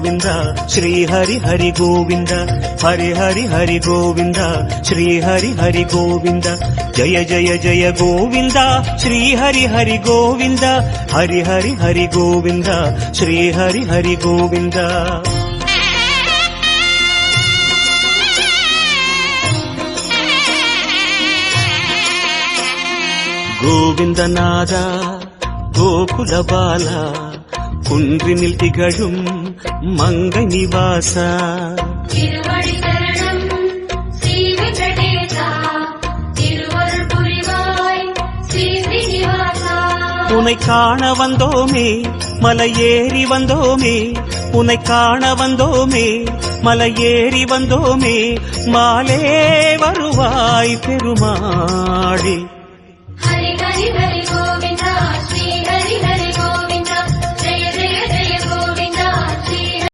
గోవింద శ్రీ హరి హరి గోవింద హరి హరి హరి గోవింద శ్రీ హరి హరి గోవింద జయ జయ జయ గోవింద శ్రీ హరి హరి గోవింద హరి హరి హరి గోవింద శ్రీ హరి హరి గోవింద. బాల కుండ్రి കുന്തിനിൽ గడుం மங்கை நிவாசா. உன்னை காண வந்தோமே மலையேறி வந்தோமே. உன்னை காண வந்தோமே மலையேறி வந்தோமே. மாலே வருவாய் பெருமாடி